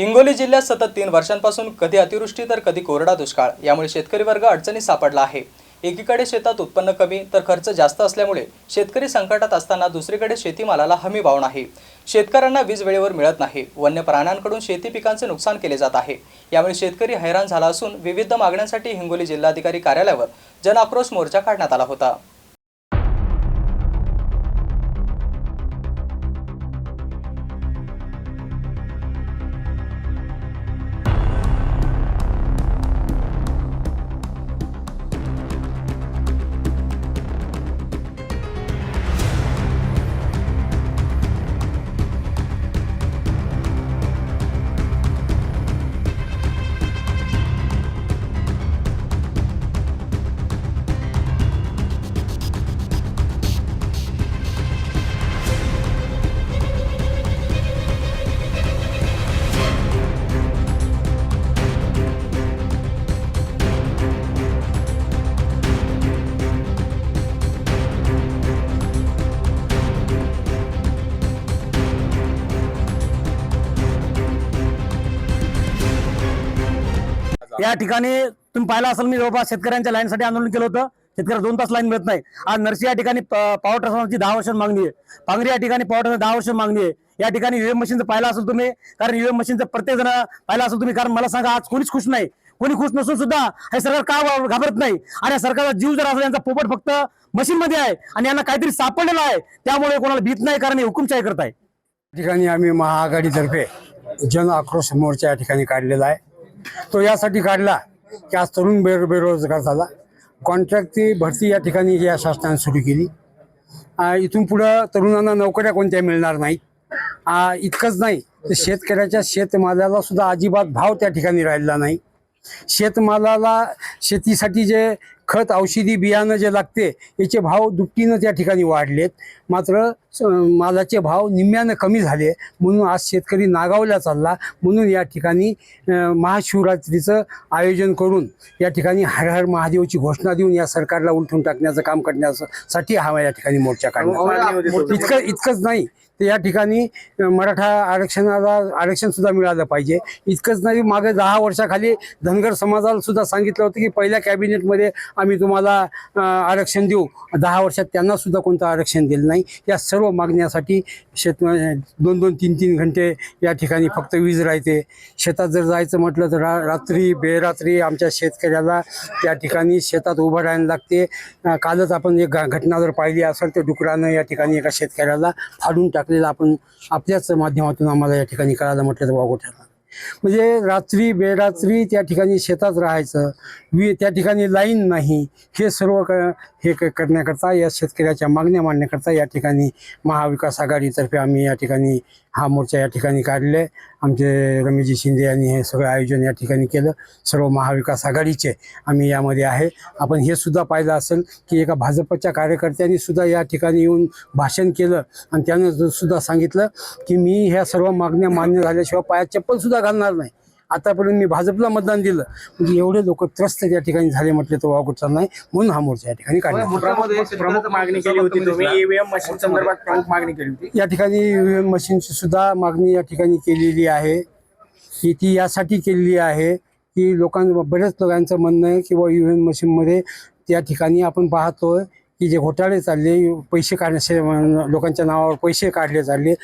हिंगोली जिल्ह्यात सतत तीन वर्षांपासून कधी अतिवृष्टी तर कधी कोरडा दुष्काळ. यामुळे शेतकरी वर्ग अडचणीत सापडला आहे. एकीकडे शेतात उत्पन्न कमी तर खर्च जास्त असल्यामुळे शेतकरी संकटात असताना दुसरीकडे शेतीमालाला हमी भाव नाही. शेतकऱ्यांना वीज वेळेवर मिळत नाही. वन्य प्राण्यांकडून शेती पिकांचे नुकसान केले जात आहे. यामुळे शेतकरी हैराण झाला असून विविध मागण्यांसाठी हिंगोली जिल्हाधिकारी कार्यालयावर जनआक्रोश मोर्चा काढण्यात आला होता. या ठिकाणी तुम्ही पाहिलं असाल मी जवळपास शेतकऱ्यांच्या लाईनसाठी आंदोलन केलं होतं. शेतकऱ्याला दोन तास लाईन मिळत नाही. आज नरसी या ठिकाणी पॉवर ट्रान्सफॉर्मरची दहा वर्ष मागणी आहे. पांगरी या ठिकाणी पॉवर ट्रान्सफॉर्मर दहा वर्ष मागणी आहे. या ठिकाणी ईव्हीएम मशीनचं पाहिलं असेल तुम्ही कारण ईव्हीएम मशीनचं प्रत्येक जण पाहिलं असेल तुम्ही कारण मला सांगा आज कोणीच खुश नाही. कोणी खुश नसून सुद्धा हे सरकार का घाबरत नाही? आणि या सरकारचा जीव जर असेल यांचा पोपट फक्त मशीनमध्ये आहे आणि यांना काहीतरी सापडलेलं आहे त्यामुळे कोणाला भीत नाही कारण हे हुकुमशाही करत आहे ठिकाणी आम्ही महाआघाडीतर्फे जन आक्रोश मोर्चा या ठिकाणी काढलेला आहे. तो यासाठी काढला की आज तरुण बेरो बेरोजगार झाला. कॉन्ट्रॅक्टची भरती या ठिकाणी या शासनाने सुरू केली. इथून पुढं तरुणांना नोकऱ्या कोणत्या मिळणार नाहीत. इतकंच नाही तर शेतकऱ्याच्या शेतमालाला सुद्धा अजिबात भाव त्या ठिकाणी राहिला नाही. शेतमालाला शेतीसाठी जे खत औषधी बियाणं जे लागते याचे भाव दुपटीनं त्या ठिकाणी वाढलेत. मात्र मालाचे भाव निम्म्यानं कमी झाले. म्हणून आज शेतकरी नागावला चालला. म्हणून या ठिकाणी महाशिवरात्रीचं आयोजन करून या ठिकाणी हर हर महादेवची घोषणा देऊन या सरकारला उलटून टाकण्याचं काम करण्यासाठी हा या ठिकाणी मोर्चा काढला. इतकं इतकंच नाही. तर या ठिकाणी मराठा आरक्षणाला आरक्षण सुद्धा मिळालं पाहिजे. इतकंच नाही मागे दहा वर्षाखाली धनगर समाजाला सुद्धा सांगितलं होतं की पहिल्या कॅबिनेटमध्ये आम्ही तुम्हाला आरक्षण देऊ. दहा वर्षात त्यांना सुद्धा कोणतं आरक्षण दिलं नाही. या सर्व मागण्यासाठी शेत दोन दोन तीन तीन घंटे या ठिकाणी फक्त वीज राहते. शेतात जर जायचं म्हटलं तर रा रात्री बेरात्री आमच्या शेतकऱ्याला त्या ठिकाणी शेतात उभं राहायला लागते. कालच आपण एक घटना जर पाहिली असेल तर डुकरानं या ठिकाणी एका शेतकऱ्याला फाडून टाकलेलं आपण आपल्याच माध्यमातून आम्हाला या ठिकाणी कळायला म्हटलं तर वागू म्हणजे रात्री बेरात्री त्या ठिकाणी शेतात राहायचं. वी त्या ठिकाणी लाईन नाही. हे सर्व क हे क करण्याकरता या शेतकऱ्याच्या मागण्या मांडण्याकरता या ठिकाणी महाविकास आघाडीतर्फे आम्ही या ठिकाणी हा मोर्चा या ठिकाणी काढले आमचे रमेशजी शिंदे यांनी हे सगळं आयोजन या ठिकाणी केलं. सर्व महाविकास आघाडीचे आम्ही यामध्ये आहे. आपण हे सुद्धा पाहिलं असेल की एका भाजपच्या कार्यकर्त्यांनी सुद्धा या ठिकाणी येऊन भाषण केलं आणि त्यानं सुद्धा सांगितलं की मी ह्या सर्व मागण्या मान्य झाल्याशिवाय पायात चप्पल सुद्धा घालणार नाही. आतापर्यंत मी भाजपला मतदान दिलं. म्हणजे एवढे लोक त्रस्त त्या ठिकाणी झाले म्हटले तर वागूचा नाही. म्हणून हा मोर्चा या ठिकाणी काढला. मागणी केली होती तुम्ही. ईव्हीएम मशीन संदर्भात प्रमुख मागणी केली होती. या ठिकाणी ईव्हीएम मशीनची सुद्धा मागणी या ठिकाणी केलेली आहे. की ती यासाठी केलेली आहे की लोकां बऱ्याच लोकांचं म्हणणं आहे की बुवा ईव्हीएम मशीनमध्ये त्या ठिकाणी आपण पाहतोय की जे घोटाळे चालले पैसे काढण्याचे लोकांच्या नावावर पैसे काढले चालले.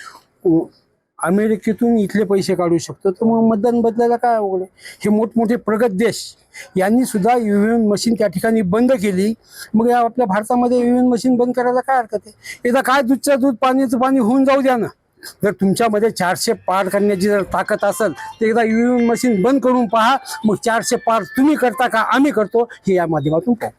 अमेरिकेतून इथले पैसे काढू शकतो. तर मग मतदान बदलायला काय अवघड हे मोठमोठे प्रगत देश यांनी सुद्धा ईव्हीएम मशीन त्या ठिकाणी बंद केली. मग या आपल्या भारतामध्ये ईव्हीएम मशीन बंद करायला काय हरकत आहे? एकदा काय दूधचं दूध पाण्याचं पाणी होऊन जाऊ द्या ना. जर तुमच्यामध्ये चारशे पार करण्याची जर ताकद असेल तर एकदा ईव्हीएम मशीन बंद करून पहा. मग चारशे पार तुम्ही करता का आम्ही करतो हे या माध्यमातून काय